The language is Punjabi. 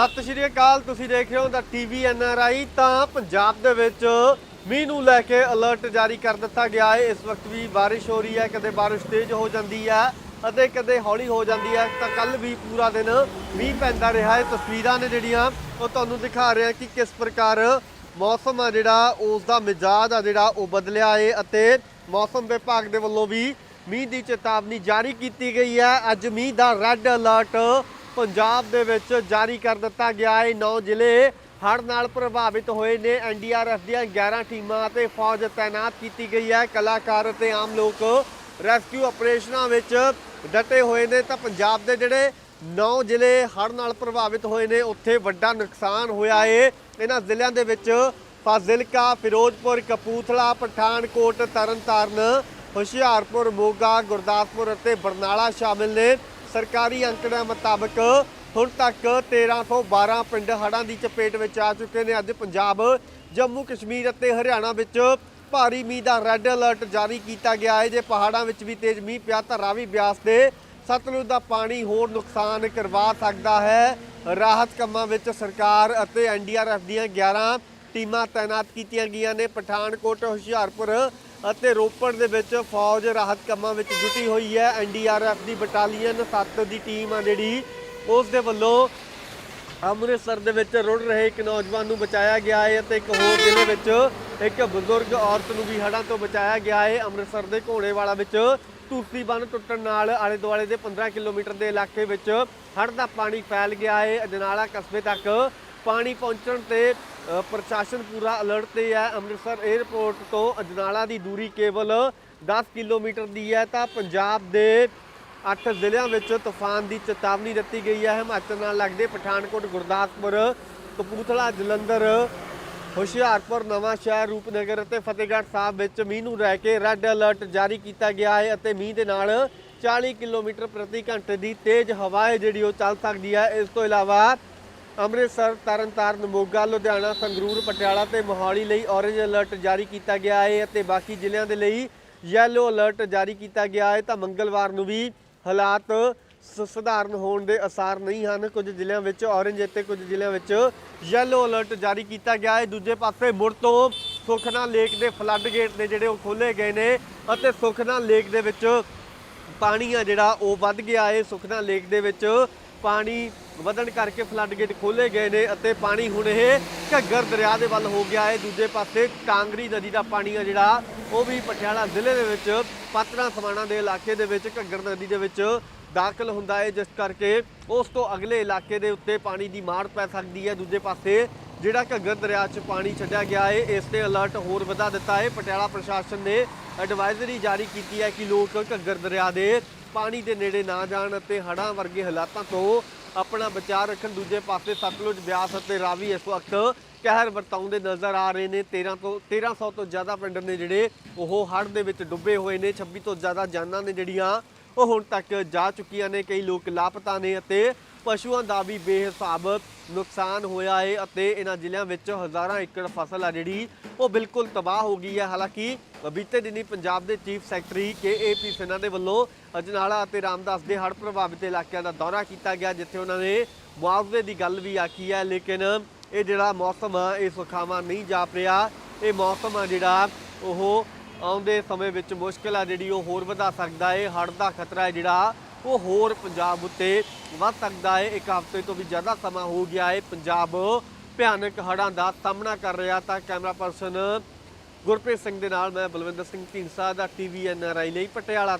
ਸਤਿ ਸ਼੍ਰੀ ਅਕਾਲ, ਤੁਸੀਂ ਦੇਖ ਰਹੇ ਹੋ ਦਾ ਟੀਵੀ ਐਨਆਰਆਈ ਤਾਂ ਪੰਜਾਬ ਦੇ ਵਿੱਚ ਮੀਂਹ ਨੂੰ ਲੈ ਕੇ ਅਲਰਟ ਜਾਰੀ ਕਰ ਦਿੱਤਾ ਗਿਆ ਹੈ। ਇਸ ਵਕਤ ਵੀ ਬਾਰਿਸ਼ ਹੋ ਰਹੀ ਹੈ, ਕਦੇ ਬਾਰਿਸ਼ ਤੇਜ਼ ਹੋ ਜਾਂਦੀ ਹੈ ਅਤੇ ਕਦੇ ਹੌਲੀ ਹੋ ਜਾਂਦੀ ਹੈ। ਤਾਂ ਕੱਲ ਵੀ ਪੂਰਾ ਦਿਨ ਮੀਂਹ ਪੈਂਦਾ ਰਿਹਾ ਹੈ। ਤਸਵੀਰਾਂ ਨੇ ਜਿਹੜੀਆਂ, ਉਹ ਤੁਹਾਨੂੰ ਦਿਖਾ ਰਿਹਾ ਕਿ ਕਿਸ ਪ੍ਰਕਾਰ ਮੌਸਮ ਆ ਜਿਹੜਾ ਉਸ ਦਾ ਮਿਜਾਜ ਆ ਜਿਹੜਾ, ਉਹ ਬਦਲਿਆ ਹੈ ਅਤੇ ਮੌਸਮ ਵਿਭਾਗ ਦੇ ਵੱਲੋਂ ਵੀ ਮੀਂਹ ਦੀ ਚੇਤਾਵਨੀ ਜਾਰੀ ਕੀਤੀ ਗਈ ਹੈ। ਅੱਜ ਮੀਂਹ ਦਾ ਰੈੱਡ ਅਲਰਟ ਪੰਜਾਬ ਦੇ ਵਿੱਚ ਜਾਰੀ ਕਰ ਦਿੱਤਾ ਗਿਆ ਹੈ। ਨੌ ਜ਼ਿਲ੍ਹੇ ਹੜ੍ਹ ਨਾਲ ਪ੍ਰਭਾਵਿਤ ਹੋਏ ਨੇ। ਐਨਡੀਆਰਐਫ ਦੀਆਂ 11 ਟੀਮਾਂ ਅਤੇ ਫੌਜ ਤਾਇਨਾਤ ਕੀਤੀ ਗਈ ਹੈ। ਕਲਾਕਾਰ ਅਤੇ ਆਮ ਲੋਕ ਰੈਸਕਿਊ ਆਪਰੇਸ਼ਨਾਂ ਵਿੱਚ ਡਟੇ ਹੋਏ ਨੇ। ਤਾਂ ਪੰਜਾਬ ਦੇ ਜਿਹੜੇ 9 ਜ਼ਿਲ੍ਹੇ ਹੜ੍ਹ ਨਾਲ ਪ੍ਰਭਾਵਿਤ ਹੋਏ ਨੇ, ਉੱਥੇ ਵੱਡਾ ਨੁਕਸਾਨ ਹੋਇਆ ਏ ਇਹਨਾਂ ਜ਼ਿਲ੍ਹਿਆਂ ਦੇ ਵਿੱਚ ਫਾਜ਼ਿਲਕਾ, ਫਿਰੋਜ਼ਪੁਰ ਕਪੂਥਲਾ ਪਠਾਨਕੋਟ, ਤਰਨਤਾਰਨ, ਹੁਸ਼ਿਆਰਪੁਰ, ਮੋਗਾ, ਗੁਰਦਾਸਪੁਰ ਅਤੇ ਬਰਨਾਲਾ ਸ਼ਾਮਿਲ ਨੇ। ਸਰਕਾਰੀ ਅੰਕੜਿਆਂ ਮੁਤਾਬਕ ਹੁਣ ਤੱਕ 1312 ਪਿੰਡ ਹੜ੍ਹਾਂ ਦੀ ਚਪੇਟ ਵਿੱਚ ਆ ਚੁੱਕੇ ਨੇ। ਅੱਜ ਪੰਜਾਬ, ਜੰਮੂ, ਕਸ਼ਮੀਰ ਅਤੇ ਹਰਿਆਣਾ ਵਿੱਚ ਭਾਰੀ ਮੀਂਹ ਦਾ ਰੈੱਡ ਅਲਰਟ ਜਾਰੀ ਕੀਤਾ ਗਿਆ ਹੈ। ਜੇ ਪਹਾੜਾਂ ਵਿੱਚ ਵੀ ਤੇਜ਼ ਮੀਂਹ ਪਿਆ ਤਾਂ ਰਾਵੀ ਬਿਆਸ ਦੇ ਸਤਲੁਜ ਦਾ ਪਾਣੀ ਹੋਰ ਨੁਕਸਾਨ ਕਰਵਾ ਸਕਦਾ ਹੈ। ਰਾਹਤ ਕੰਮਾਂ ਵਿੱਚ ਸਰਕਾਰ ਅਤੇ ਐਨਡੀਆਰਐਫ ਦੀਆਂ 11 ਟੀਮਾਂ ਤਾਇਨਾਤ ਕੀਤੀਆਂ ਗਈਆਂ ਨੇ। ਪਠਾਨਕੋਟ, ਹੁਸ਼ਿਆਰਪੁਰ ਅਤੇ ਰੋਪੜ ਦੇ ਵਿੱਚ ਫੌਜ ਰਾਹਤ ਕੰਮਾਂ ਵਿੱਚ ਜੁਟੀ ਹੋਈ ਹੈ। ਐਨਡੀਆਰਐਫ ਦੀ ਬਟਾਲੀਅਨ 7 ਦੀ ਟੀਮ ਆ ਜਿਹੜੀ, ਉਸ ਦੇ ਵੱਲੋਂ ਅੰਮ੍ਰਿਤਸਰ ਦੇ ਵਿੱਚ ਰੁੜ ਰਹੇ ਇੱਕ ਨੌਜਵਾਨ ਨੂੰ ਬਚਾਇਆ ਗਿਆ ਹੈ ਅਤੇ ਇੱਕ ਹੋਰ ਜ਼ਿਲ੍ਹੇ ਵਿੱਚ ਇੱਕ ਬਜ਼ੁਰਗ ਔਰਤ ਨੂੰ ਵੀ ਹੜ੍ਹਾਂ ਤੋਂ ਬਚਾਇਆ ਗਿਆ ਹੈ। ਅੰਮ੍ਰਿਤਸਰ ਦੇ ਘੋੜੇਵਾਲਾ ਵਿੱਚ ਧੂਸੀ ਬੰਨ ਟੁੱਟਣ ਨਾਲ ਆਲੇ ਦੁਆਲੇ ਦੇ 15 ਕਿਲੋਮੀਟਰ ਦੇ ਇਲਾਕੇ ਵਿੱਚ ਹੜ੍ਹ ਦਾ ਪਾਣੀ ਫੈਲ ਗਿਆ ਹੈ। ਅਜਨਾਲਾ ਕਸਬੇ ਤੱਕ ਪਾਣੀ ਪਹੁੰਚਣ ਤੇ ਪ੍ਰਸ਼ਾਸਨ ਪੂਰਾ ਅਲਰਟ ਤੇ ਹੈ। ਅੰਮ੍ਰਿਤਸਰ 에ਅਰਪੋਰਟ ਤੋਂ ਅਜਨਾਲਾ ਦੀ ਦੂਰੀ ਕੇਵਲ 10 ਕਿਲੋਮੀਟਰ ਦੀ ਹੈ। ਤਾਂ ਪੰਜਾਬ ਦੇ ਅੱਠ ਜ਼ਿਲ੍ਹਿਆਂ ਵਿੱਚ ਤੂਫਾਨ ਦੀ ਚੇਤਾਵਨੀ ਦਿੱਤੀ ਗਈ ਹੈ। ਹਿਮਾਚਲ ਨਾਲ ਲੱਗਦੇ ਪਠਾਨਕੋਟ, ਗੁਰਦਾਸਪੁਰ, ਕਪੂਰਥਲਾ, ਜਲੰਧਰ, ਹੁਸ਼ਿਆਰਪੁਰ, ਨਵਾਂ ਸ਼ਹਿਰ, ਰੂਪਨਗਰ ਅਤੇ ਫਤਿਹਗੜ੍ਹ ਸਾਹਿਬ ਵਿੱਚ ਮੀਂਹ ਨੂੰ ਲੈ ਕੇ ਰੈੱਡ ਅਲਰਟ ਜਾਰੀ ਕੀਤਾ ਗਿਆ ਹੈ ਅਤੇ ਮੀਂਹ ਦੇ ਨਾਲ 40 ਕਿਲੋਮੀਟਰ ਪ੍ਰਤੀ ਘੰਟੇ ਦੀ ਤੇਜ਼ ਹਵਾ ਹੈ ਜਿਹੜੀ ਉਹ ਚੱਲ ਸਕਦੀ ਹੈ। ਇਸ ਤੋਂ ਇਲਾਵਾ ਅੰਮ੍ਰਿਤਸਰ, ਤਰਨਤਾਰਨ, ਮੋਗਾ, ਲੁਧਿਆਣਾ, ਸੰਗਰੂਰ, ਪਟਿਆਲਾ ਤੇ ਮੋਹਾਲੀ ਲਈ ਔਰੇਂਜ ਅਲਰਟ ਜਾਰੀ ਕੀਤਾ ਗਿਆ ਹੈ ਅਤੇ ਬਾਕੀ ਜ਼ਿਲ੍ਹਿਆਂ ਦੇ ਲਈ ਯੈਲੋ ਅਲਰਟ ਜਾਰੀ ਕੀਤਾ ਗਿਆ ਹੈ। ਤਾਂ ਮੰਗਲਵਾਰ ਨੂੰ ਵੀ ਹਾਲਾਤ ਸ- ਸਧਾਰਨ ਹੋਣ ਦੇ ਅਸਾਰ ਨਹੀਂ ਹਨ। ਕੁਝ ਜ਼ਿਲ੍ਹਿਆਂ ਵਿੱਚ ਔਰੇਂਜ ਅਤੇ ਕੁਝ ਜ਼ਿਲ੍ਹਿਆਂ ਵਿੱਚ ਯੈਲੋ ਅਲਰਟ ਜਾਰੀ ਕੀਤਾ ਗਿਆ ਹੈ। ਦੂਜੇ ਪਾਸੇ ਮੁੜ ਤੋਂ ਸੁਖਨਾ ਲੇਕ ਦੇ ਫਲੱਡ ਗੇਟ ਨੇ ਜਿਹੜੇ ਉਹ ਖੋਲੇ ਗਏ ਨੇ ਅਤੇ ਸੁਖਨਾ ਲੇਕ ਦੇ ਵਿੱਚ ਪਾਣੀ ਆ ਜਿਹੜਾ ਉਹ ਵੱਧ ਗਿਆ ਹੈ। ਸੁਖਨਾ ਲੇਕ ਦੇ ਵਿੱਚ ਪਾਣੀ ਵਧਣ ਕਰਕੇ ਫਲੱਡ ਗੇਟ ਖੋਲੇ ਗਏ ਨੇ ਅਤੇ ਪਾਣੀ ਹੁਣ ਇਹ ਘੱਗਰ ਦਰਿਆ ਦੇ ਵੱਲ ਹੋ ਗਿਆ ਹੈ। ਦੂਜੇ ਪਾਸੇ ਕਾਂਗਰੀ ਨਦੀ ਦਾ ਪਾਣੀ ਆ ਜਿਹੜਾ, ਉਹ ਵੀ ਪਟਿਆਲਾ ਜ਼ਿਲ੍ਹੇ ਦੇ ਵਿੱਚ ਪਾਤੜਾ ਸਮਾਣਾ ਦੇ ਇਲਾਕੇ ਦੇ ਵਿੱਚ ਘੱਗਰ ਨਦੀ ਦੇ ਵਿੱਚ ਦਾਖਲ ਹੁੰਦਾ ਹੈ। ਜਿਸ ਕਰਕੇ ਉਸ ਤੋਂ ਅਗਲੇ ਇਲਾਕੇ ਦੇ ਉੱਤੇ ਪਾਣੀ ਦੀ ਮਾਰ ਪੈ ਸਕਦੀ ਹੈ। ਦੂਜੇ ਪਾਸੇ ਜਿਹੜਾ ਘੱਗਰ ਦਰਿਆ 'ਚ ਪਾਣੀ ਛੱਡਿਆ ਗਿਆ ਹੈ ਇਸ ਤੇ ਅਲਰਟ ਹੋਰ ਵਧਾ ਦਿੱਤਾ ਹੈ ਪਟਿਆਲਾ ਪ੍ਰਸ਼ਾਸਨ ਨੇ ਐਡਵਾਈਜ਼ਰੀ ਜਾਰੀ ਕੀਤੀ ਹੈ ਕਿ ਲੋਕ ਘੱਗਰ ਦਰਿਆ ਦੇ ਪਾਣੀ ਦੇ ਨੇੜੇ ਨਾ ਜਾਣ ਅਤੇ ਹੜ੍ਹਾਂ ਵਰਗੇ ਹਾਲਾਤਾਂ ਤੋਂ ਆਪਣਾ ਬਚਾਅ ਰੱਖਣ। ਦੂਜੇ ਪਾਸੇ ਸਤਲੁਜ ਬਿਆਸ ਅਤੇ ਰਾਵੀ ਇਸ ਵਕਤ ਕਹਿਰ ਵਰਤਾਉਂਦੇ ਨਜ਼ਰ ਆ ਰਹੇ ਨੇ। 13 ਤੋਂ 1300 ਤੋਂ ਜ਼ਿਆਦਾ ਪਿੰਡ ਨੇ ਜਿਹੜੇ ਉਹ ਹੜ੍ਹ ਦੇ ਵਿੱਚ ਡੁੱਬੇ ਹੋਏ ਨੇ। 26 ਤੋਂ ਜ਼ਿਆਦਾ ਜਾਨਾਂ ਨੇ ਜਿਹੜੀਆਂ ਉਹ ਹੁਣ ਤੱਕ ਜਾ ਚੁੱਕੀਆਂ ਨੇ। ਕਈ ਲੋਕ ਲਾਪਤਾ ਨੇ ਅਤੇ ਪਸ਼ੂਆਂ ਦਾ ਵੀ ਬੇਹਿਸਾਬ ਨੁਕਸਾਨ ਹੋਇਆ ਹੈ ਅਤੇ ਇਹਨਾਂ ਜ਼ਿਲ੍ਹਿਆਂ ਵਿੱਚ ਹਜ਼ਾਰਾਂ ਏਕੜ ਫਸਲ ਆ ਜਿਹੜੀ, ਉਹ ਬਿਲਕੁਲ ਤਬਾਹ ਹੋ ਗਈ ਹੈ। ਹਾਲਾਂਕਿ ਬੀਤੇ ਦਿਨੀ ਪੰਜਾਬ ਦੇ chief secretary K A P Sinha ਦੇ ਵੱਲੋਂ ਅਜਨਾਲਾ ਅਤੇ ਰਾਮਦਾਸ ਦੇ ਹੜ੍ਹ ਪ੍ਰਭਾਵਿਤ ਇਲਾਕਿਆਂ ਦਾ ਦੌਰਾ ਕੀਤਾ ਗਿਆ, ਜਿੱਥੇ ਉਹਨਾਂ ਨੇ ਮੁਆਵਜ਼ੇ ਦੀ ਗੱਲ ਵੀ ਆਖੀ ਹੈ, ਲੇਕਿਨ ਇਹ ਜਿਹੜਾ ਮੌਸਮ ਆ, ਇਹ ਸੁਖਾਵਾਂ ਨਹੀਂ ਜਾਪ ਰਿਹਾ। ਇਹ ਮੌਸਮ ਆ ਜਿਹੜਾ, ਉਹ ਆਉਂਦੇ ਸਮੇਂ ਵਿੱਚ ਮੁਸ਼ਕਲ ਆ ਜਿਹੜੀ ਉਹ ਹੋਰ ਵਧਾ ਸਕਦਾ ਹੈ ਹੜ੍ਹ ਦਾ ਖਤਰਾ ਹੈ ਜਿਹੜਾ ਉਹ ਹੋਰ ਪੰਜਾਬ ਉੱਤੇ ਵੱਧ ਸਕਦਾ ਹੈ। ਇੱਕ ਹਫ਼ਤੇ ਤੋਂ ਵੀ ਜ਼ਿਆਦਾ ਸਮਾਂ ਹੋ ਗਿਆ ਹੈ। ਪੰਜਾਬ ਭਿਆਨਕ ਹੜ੍ਹਾਂ ਦਾ ਸਾਹਮਣਾ ਕਰ ਰਿਹਾ ਤਾਂ ਕੈਮਰਾ ਪਰਸਨ ਗੁਰਪ੍ਰੀਤ ਸਿੰਘ ਦੇ ਨਾਲ ਮੈਂ ਬਲਵਿੰਦਰ ਸਿੰਘ ਢੀਂਡਸਾ ਦਾ ਟੀਵੀ ਐਨਆਰਆਈ ਲਈ ਪਟਿਆਲਾ ਤੋਂ।